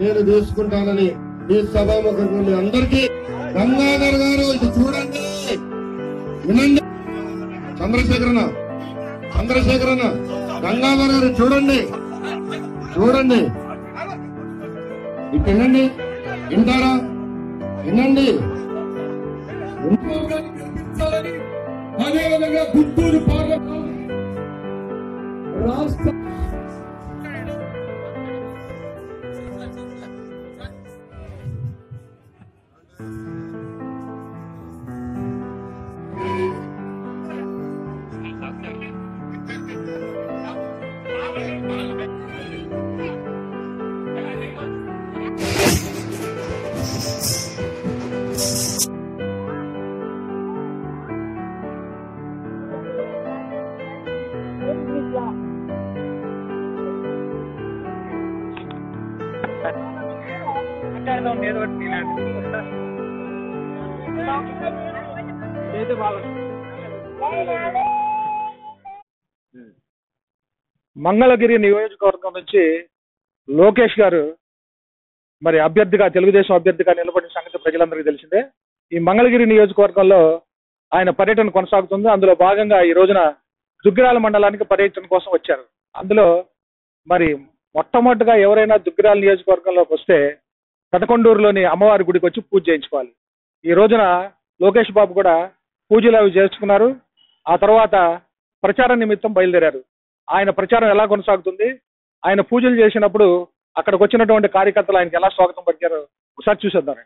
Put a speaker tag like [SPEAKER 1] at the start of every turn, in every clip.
[SPEAKER 1] నేను తీసుకుంటానని ఈ సభాముఖంగా అందరికీ గంగాధర్ గారు ఇది చూడండి. వినండి. చంద్రశేఖరన్న చంద్రశేఖరన్న గంగాధర్ గారు చూడండి. చూడండి. ఇటు వినండి. వింటారా? వినండి.
[SPEAKER 2] మంగళగిరి నియోజకవర్గం నుంచి లోకేష్ గారు మరి అభ్యర్థిగా తెలుగుదేశం అభ్యర్థిగా నిలబడిన సంగతి ప్రజలందరికీ తెలిసిందే. ఈ మంగళగిరి నియోజకవర్గంలో ఆయన పర్యటన కొనసాగుతుంది. అందులో భాగంగా ఈ రోజున దుగ్గిరాల మండలానికి పర్యటన కోసం వచ్చారు. అందులో మరి మొట్టమొదటిగా ఎవరైనా దుగ్గిరాల నియోజకవర్గంలోకి వస్తే పెదకొండూరులోని అమ్మవారి గుడికి వచ్చి పూజ చేయించుకోవాలి. ఈ రోజున లోకేష్ బాబు కూడా పూజలు అవి చేసుకున్నారు. ఆ తర్వాత ప్రచార నిమిత్తం బయలుదేరారు. ఆయన ప్రచారం ఎలా కొనసాగుతుంది? ఆయన పూజలు చేసినప్పుడు అక్కడికి వచ్చినటువంటి కార్యకర్తలు ఆయనకి ఎలా స్వాగతం పలికారు ఒకసారి చూసేద్దాం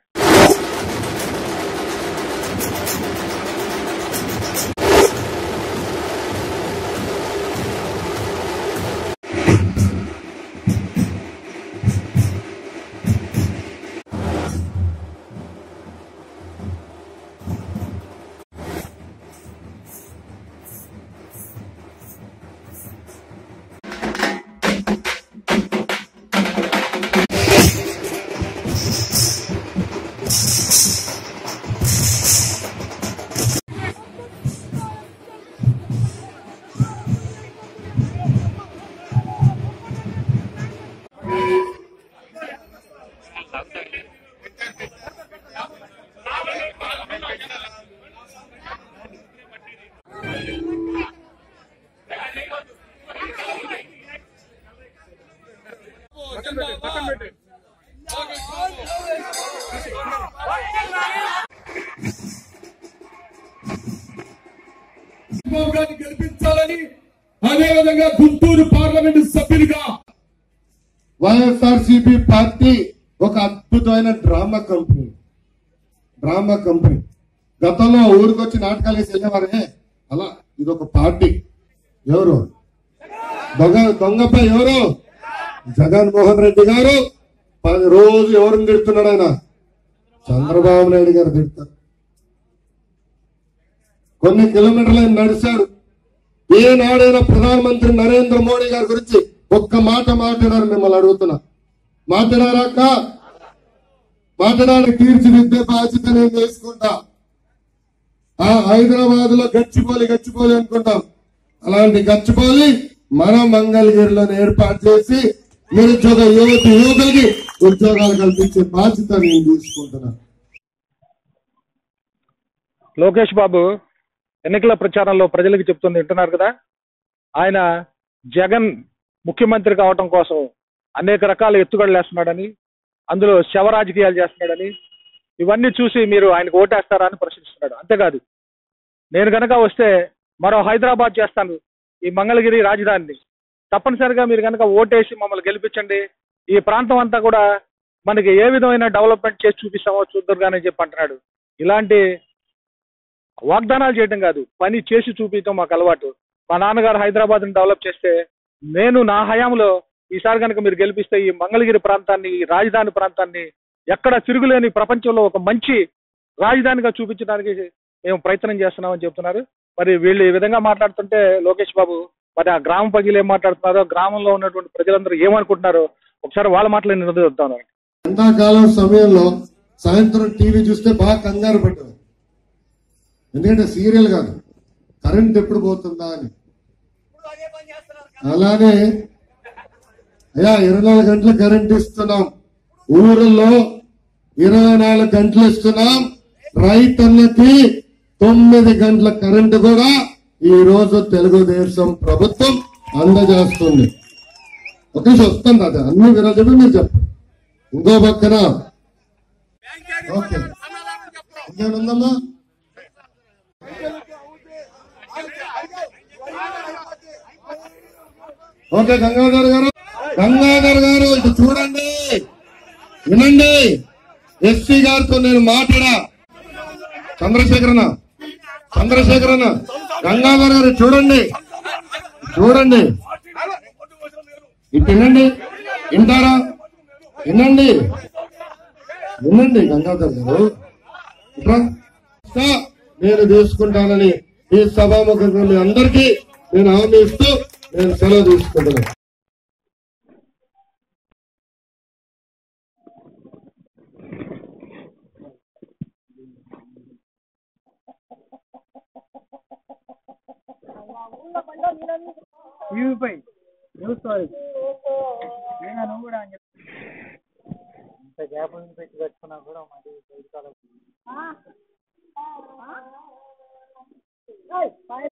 [SPEAKER 2] గుంటూరు పార్లమెంట్ సభ్యులుగా
[SPEAKER 1] వైఎస్ఆర్సిపి పార్టీ ఒక అద్భుతమైన డ్రామా కంపెనీ. Drama company. గతంలో ఊరికొచ్చి నాటకాలు వేసి వెళ్ళేవారే. అలా ఇది ఒక పార్టీ. ఎవరు? దొంగ దొంగపై ఎవరు? జగన్మోహన్ రెడ్డి గారు. పది రోజు ఎవరిని తిడుతున్నాడు ఆయన? చంద్రబాబు నాయుడు గారు తిడతారు. కొన్ని కిలోమీటర్లు నడిచారు. ఈనాడైనా ప్రధానమంత్రి నరేంద్ర మోడీ గారి గురించి ఒక్క మాట మాట్లాడారు మిమ్మల్ని అడుగుతున్నా. మాట్లాడారాక మాట్లాడాలి తీర్చిదిద్దే బాధ్యత నేను చేసుకుంటా ఆ హైదరాబాద్లో గచ్చిపోలి గచ్చిపోలి అనుకుంటాం. అలాంటి గచ్చిపోలి మన మంగళగిరిలో ఏర్పాటు చేసి నిరుద్యోగ యువతి యువకులకి ఉద్యోగాలు కల్పించే బాధ్యత నేను తీసుకుంటున్నా.
[SPEAKER 2] లోకేష్ బాబు ఎన్నికల ప్రచారంలో ప్రజలకు చెప్తుంది వింటున్నారు కదా? ఆయన జగన్ ముఖ్యమంత్రి కావటం కోసం అనేక రకాల ఎత్తుగడలు వేస్తున్నాడని అందులో శవ రాజకీయాలు చేస్తున్నాడని ఇవన్నీ చూసి మీరు ఆయనకు ఓటేస్తారా అని ప్రశ్నిస్తున్నాడు. అంతేకాదు నేను కనుక వస్తే మరో హైదరాబాద్ చేస్తాను ఈ మంగళగిరి రాజధానిని. తప్పనిసరిగా మీరు కనుక ఓటేసి మమ్మల్ని గెలిపించండి. ఈ ప్రాంతం అంతా కూడా మనకి ఏ విధమైన డెవలప్మెంట్ చేసి చూపిస్తామో చూద్దరు కానీ చెప్పి అంటున్నాడు. ఇలాంటి వాగ్దానాలు చేయడం కాదు పని చేసి చూపించడం మాకు అలవాటు. మా నాన్నగారు హైదరాబాద్ని డెవలప్ చేస్తే నేను నా హయాంలో ఈసారి కనుక మీరు గెలిపిస్తే ఈ మంగళగిరి ప్రాంతాన్ని ఈ రాజధాని ప్రాంతాన్ని ఎక్కడ తిరుగులేని ప్రపంచంలో ఒక మంచి రాజధానిగా చూపించడానికి మేము ప్రయత్నం చేస్తున్నామని చెప్తున్నారు. మరి వీళ్ళు ఈ విధంగా మాట్లాడుతుంటే లోకేష్ బాబు మరి ఆ గ్రామ ప్రజలు ఏం మాట్లాడుతున్నారో గ్రామంలో ఉన్నటువంటి ప్రజలందరూ ఏమనుకుంటున్నారో ఒకసారి వాళ్ళ మాటలు నేను
[SPEAKER 1] ఎండాకాలం సమయంలో సాయంత్రం టీవీ చూస్తే బాగా కంగారు పడ్డారు. ఎందుకంటే సీరియల్ కాదు. కరెంట్ ఎప్పుడు పోతుందా అని. అలానే అయ్యా ఇరవై నాలుగు గంటలు కరెంట్ ఇస్తున్నాం. ఊరిలో ఇరవై నాలుగు గంటలు ఇస్తున్నాం. రైతన్నకి తొమ్మిది గంటల కరెంటు కూడా ఈ రోజు తెలుగుదేశం ప్రభుత్వం అందజేస్తుంది. ఒక నిమిషం వస్తుంది అది అన్ని చెప్పి మీరు చెప్పండి. ఇంకో పక్కన. ఓకే. ఇంకేముందమ్మా ఓకే గంగాధర్ గారు. గంగాధర్ గారు ఇటు చూడండి. వినండి. ఎస్సీ గారితో నేను మాట్లాడా. చంద్రశేఖరన చంద్రశేఖరణ గంగాధర్ గారు చూడండి. చూడండి. ఇటు వినండి. వింటారా? వినండి. వినండి గంగాధర్ గారు. ఇట్లా నేను తీసుకుంటానని ఈ సభాముఖంగా మీ అందరికీ నేను హామీ ఇస్తూ నేను సెలవు తీసుకుంటున్నాను.
[SPEAKER 3] యూపై న్యూస్ స్టోరీ నేను నువ్వు కూడా అని చెప్పి. ఇంత గ్యాప్ పెట్టి పెట్టుకున్నా కూడా మరి బయట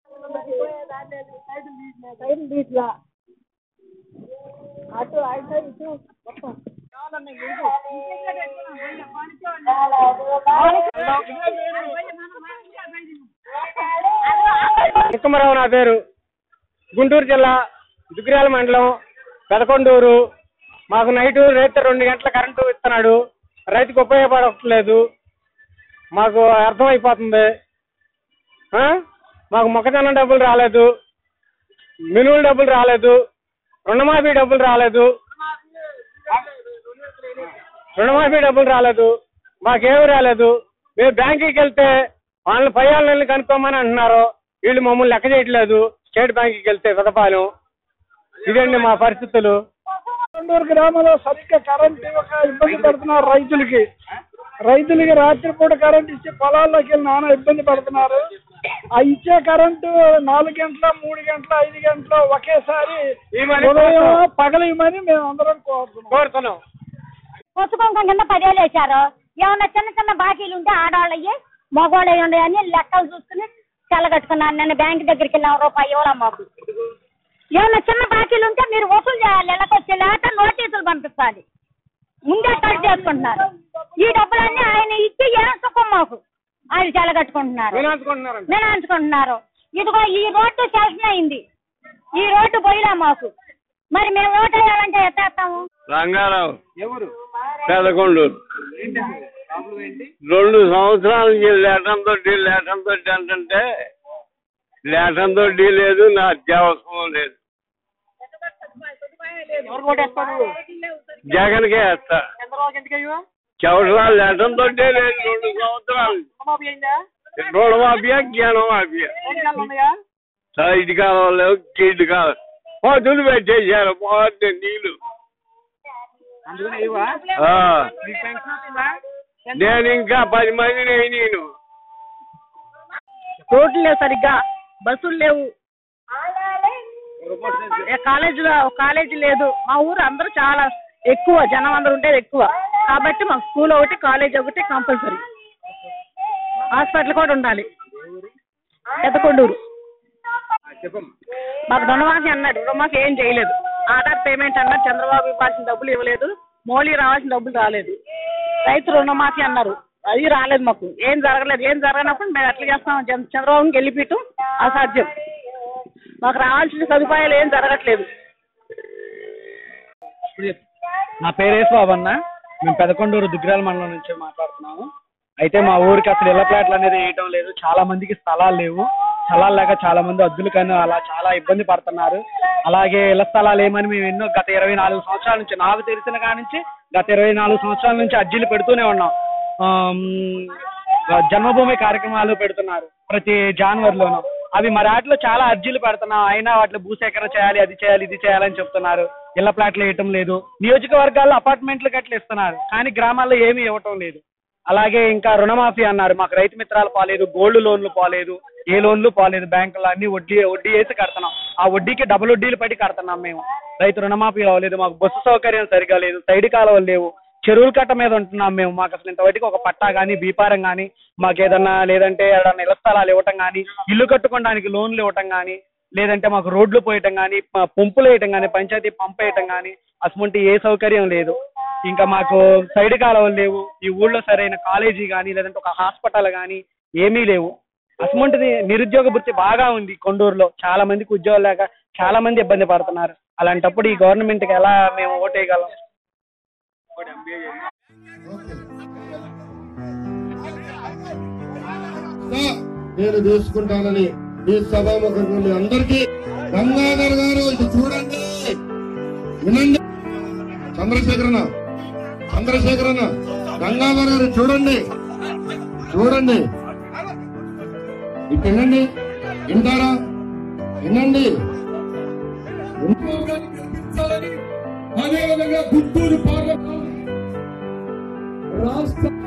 [SPEAKER 4] అటు అటు ఇటు మొత్తం
[SPEAKER 3] నా పేరు. గుంటూరు జిల్లా దుగ్గిరాల మండలం పెదకొండూరు. మాకు నైట్ రేత రెండు గంటల కరెంటు ఇస్తున్నాడు. రైతుకు ఉపయోగపడట్లేదు. మాకు అర్థమైపోతుంది. మాకు మొక్కజొన్న డబ్బులు రాలేదు. మినువులు డబ్బులు రాలేదు. రుణమాఫీ డబ్బులు రాలేదు. రుణమాఫీ డబ్బులు రాలేదు. మాకేమీ రాలేదు. మేము బ్యాంకుకి వెళ్తే వాళ్ళని పై వాళ్ళని కనుక్కోమని అంటున్నారు. వీళ్ళు మమ్మల్ని లెక్క చేయట్లేదు. స్టేట్ బ్యాంకుకి వెళ్తే పెదపాలెం ఇదండి మా పరిస్థితులు.
[SPEAKER 5] కొండూరు గ్రామంలో సరిగ్గా కరెంట్ ఇబ్బంది పడుతున్నారు రైతులకి. రైతులకి రాత్రి పూట కరెంట్ ఇచ్చి పొలాల్లోకి వెళ్ళి నానా ఇబ్బంది పడుతున్నారు. ఆ ఇచ్చే కరెంటు నాలుగు గంటల మూడు గంటల ఐదు గంటల ఒకేసారి
[SPEAKER 3] ఇవ్వమని
[SPEAKER 5] ఉదయం
[SPEAKER 3] కోరుతున్నాం.
[SPEAKER 5] పగలు ఇవ్వమని మేము అందరం కోరుతున్నాం.
[SPEAKER 3] కోరుతున్నాం.
[SPEAKER 4] పుస్తకం కింద పదేళ్ళు వేశారు. ఏమన్నా చిన్న చిన్న బాకీలు ఉంటే ఆడవాళ్ళయ్యి మగవాళ్ళు అయ్యి ఉండే అని లెక్కలు చూసుకుని తెల్లగట్టుకున్నాను నేను బ్యాంక్ దగ్గరికి వెళ్ళాం రూపాయి ఇవ్వలే మాకు. ఏమన్నా చిన్న బాకీలు ఉంటే మీరు వసూలు చేయాలి ఇళ్ళకొచ్చి లేక నోటీసులు పంపించాలి ముందే కట్ చేసుకుంటున్నారు ఈ డబ్బులన్నీ ఆయన ఇచ్చి ఏం సుఖం మాకు ఆయన
[SPEAKER 3] వినాల్సుకుంటున్నారండి
[SPEAKER 4] వినాల్చుకుంటున్నారు ఇదిగో ఈ రోడ్డు శాంక్షన్ అయింది. ఈ రోడ్డు పోయినా మాకు. మరి మేము ఓటు వేయాలంటే ఎత్తేస్తాము?
[SPEAKER 6] రంగారావు
[SPEAKER 3] ఎవరు?
[SPEAKER 6] పెదకొండూరు. రెండు సంవత్సరాల నుంచి లేటంతో ఢీ లేటంతో అంటే లేటంతో ఢీ లేదు నా అత్యవసరం లేదు.
[SPEAKER 3] ఎవరు ఓటేస్తారు
[SPEAKER 6] జగన్కే వేస్తా. చవసరాలు లేటంతో లేదు రెండు సంవత్సరాలు.
[SPEAKER 3] రుణమాఫీ అయిందా
[SPEAKER 6] రుణమాఫియా జ్ఞానమాఫియా
[SPEAKER 3] ఓటు ఉన్నాయా
[SPEAKER 6] సైడ్ కాలం లేవు కిడ్ కాలం పొద్దులు పెట్టేశారు పోతే
[SPEAKER 3] నీళ్ళు
[SPEAKER 6] నేను ఇంకా పది మందిని నేను
[SPEAKER 7] రోడ్లు లేవు సరిగ్గా బస్సులు లేవు కాలేజీలో కాలేజీ లేదు. మా ఊరు అందరూ చాలా ఎక్కువ జనం అందరూ ఉండేది ఎక్కువ. కాబట్టి మాకు స్కూల్ ఒకటి కాలేజ్ ఒకటి కంపల్సరీ హాస్పిటల్ కూడా ఉండాలి. పెద్ద
[SPEAKER 3] కొండూరు.
[SPEAKER 7] మాకు రుణమాఫీ అన్నాడు. రుణమాఫీ ఏం చేయలేదు. ఆధార్ పేమెంట్ అన్నారు. చంద్రబాబు ఇవ్వాల్సిన డబ్బులు ఇవ్వలేదు. మోలీ రావాల్సిన డబ్బులు రాలేదు. రైతు రుణమాఫీ అన్నారు. అది రాలేదు మాకు. ఏం జరగలేదు. ఏం జరగనప్పుడు మేము ఎట్లా చేస్తాం? చంద్రబాబుకి చంద్రబాబుని అసాధ్యం. మాకు రావాల్సిన సదుపాయాలు ఏం జరగట్లేదు.
[SPEAKER 3] నా పేరు యేసుబాబు అన్న. మేము పెదకొండూరు దుగ్గిరాల మండలం నుంచి మాట్లాడుతున్నాము. అయితే మా ఊరికి అసలు ఇళ్ళ ప్లాట్లు అనేది వేయటం లేదు. చాలా మందికి స్థలాలు లేవు. స్థలాలు లేక చాలా మంది అద్దులు కానీ అలా చాలా ఇబ్బంది పడుతున్నారు. అలాగే ఇళ్ళ స్థలాలు ఏమని మేము ఎన్నో గత ఇరవై నాలుగు సంవత్సరాల నుంచి నాకు తెలిసిన కాడి నుంచి గత ఇరవై నాలుగు సంవత్సరాల నుంచి అర్జీలు పెడుతూనే ఉన్నాం. జన్మభూమి కార్యక్రమాలు పెడుతున్నారు ప్రతి జనవరిలోనూ. అవి మరి వాటిలో చాలా అర్జీలు పెడుతున్నాం. అయినా వాటిలో భూసేకరణ చేయాలి అది చేయాలి ఇది చేయాలని చెప్తున్నారు. ఇళ్ళ ప్లాట్లు వేయటం లేదు. నియోజకవర్గాల్లో అపార్ట్మెంట్లు గట్ల ఇస్తున్నారు కానీ గ్రామాల్లో ఏమీ ఇవ్వటం లేదు. అలాగే ఇంకా రుణమాఫీ అన్నారు. మాకు రైతు మిత్రాలు పోలేదు గోల్డ్ లోన్లు పోలేదు ఏ లోన్లు పోలేదు బ్యాంకులు అన్ని వడ్డీ వడ్డీ వేసి కడుతున్నాం. ఆ వడ్డీకి డబుల్ వడ్డీలు పడి కడుతున్నాం మేము. రైతు రుణమాఫీ అవ్వలేదు మాకు బస్సు సౌకర్యం సరిగా లేదు సైడ్ కాలువలు లేవు. చెరువుల కట్ట మీద ఉంటున్నాం మేము. మాకు అసలు ఇంతవరకు ఒక పట్టా కానీ బీపారం కానీ మాకు ఏదన్నా లేదంటే ఏదన్నా ఇళ్ళ స్థలాలు ఇవ్వటం కానీ ఇల్లు కట్టుకోవడానికి లోన్లు ఇవ్వటం కానీ లేదంటే మాకు రోడ్లు పోయటం కానీ పంపులు వేయటం కానీ పంచాయతీ పంప్ వేయటం కానీ అటువంటి ఏ సౌకర్యం లేదు. ఇంకా మాకు సైడ్ కాలువలు లేవు. ఈ ఊళ్ళో సరైన కాలేజీ కానీ లేదంటే ఒక హాస్పిటల్ కానీ ఏమీ లేవు. అటువంటిది నిరుద్యోగ వృత్తి బాగా ఉంది కొండూరులో. చాలా మందికి ఉద్యోగాలు లేక చాలా మంది ఇబ్బంది పడుతున్నారు. అలాంటప్పుడు ఈ గవర్నమెంట్కి ఎలా మేము ఓటేయగలం
[SPEAKER 1] నేను తీసుకుంటానని ఈ సభాముఖంగా అందరికీ గంగాధర్ గారు ఇది చూడండి వినండి. చంద్రశేఖరన్న చంద్రశేఖరన్న గంగాధర్ గారు చూడండి. చూడండి. ఇటు వినండి. వింటారా? వినండి.
[SPEAKER 8] అదేవిధంగా గుంటూరు పార్లమెంట్ రాష్ట్ర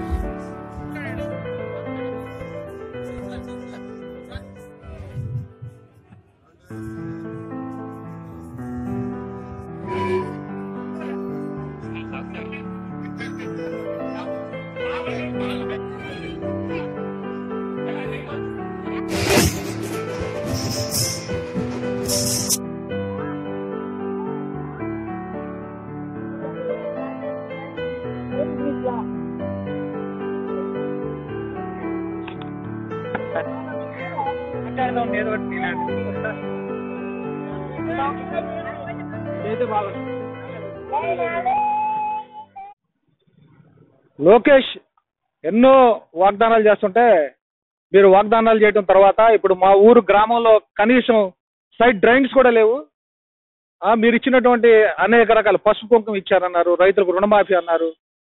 [SPEAKER 2] లోకేష్ ఎన్నో వాగ్దానాలు చేస్తుంటే మీరు వాగ్దానాలు చేయడం తర్వాత ఇప్పుడు మా ఊరు గ్రామంలో కనీసం సైడ్ డ్రైన్స్ కూడా లేవు. మీరు ఇచ్చినటువంటి అనేక రకాల పసుపు కుంకుమ ఇచ్చారన్నారు రైతులకు రుణమాఫీ అన్నారు.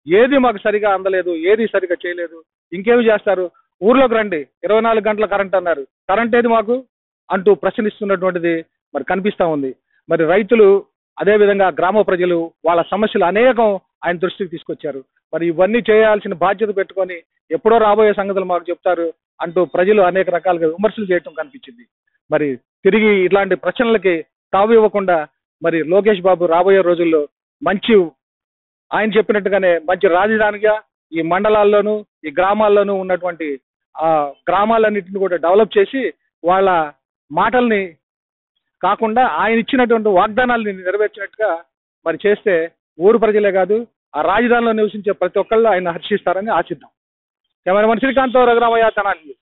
[SPEAKER 2] ఏది మాకు సరిగా అందలేదు ఏది సరిగా చేయలేదు ఇంకేమి చేస్తారు? ఊర్లోకి రండి. ఇరవై నాలుగు గంటల కరెంట్ అన్నారు. కరెంట్ ఏది మాకు? అంటూ ప్రశ్నిస్తున్నటువంటిది మరి కనిపిస్తూ ఉంది. మరి రైతులు అదేవిధంగా గ్రామ ప్రజలు వాళ్ళ సమస్యలు అనేకం ఆయన దృష్టికి తీసుకొచ్చారు. మరి ఇవన్నీ చేయాల్సిన బాధ్యత పెట్టుకొని ఎప్పుడో రాబోయే సంగతులు మాకు చెప్తారు అంటూ ప్రజలు అనేక రకాలుగా విమర్శలు చేయటం కనిపించింది. మరి తిరిగి ఇట్లాంటి ప్రశ్నలకి తావు ఇవ్వకుండా మరి లోకేష్ బాబు రాబోయే రోజుల్లో మంచి ఆయన చెప్పినట్టుగానే మంచి రాజధానిగా ఈ మండలాల్లోనూ ఈ గ్రామాల్లోనూ ఉన్నటువంటి గ్రామాలన్నింటిని కూడా డెవలప్ చేసి వాళ్ళ మాటల్ని కాకుండా ఆయన ఇచ్చినటువంటి వాగ్దానాల్ని నెరవేర్చినట్టుగా మరి చేస్తే ఊరు ప్రజలే కాదు ఆ రాజధానిలో నివసించే ప్రతి ఒక్కళ్ళు ఆయన హర్షిస్తారని ఆశిద్దాం. కెమెరామన్ శ్రీకాంత్ రఘురామయ్య తనాన్ని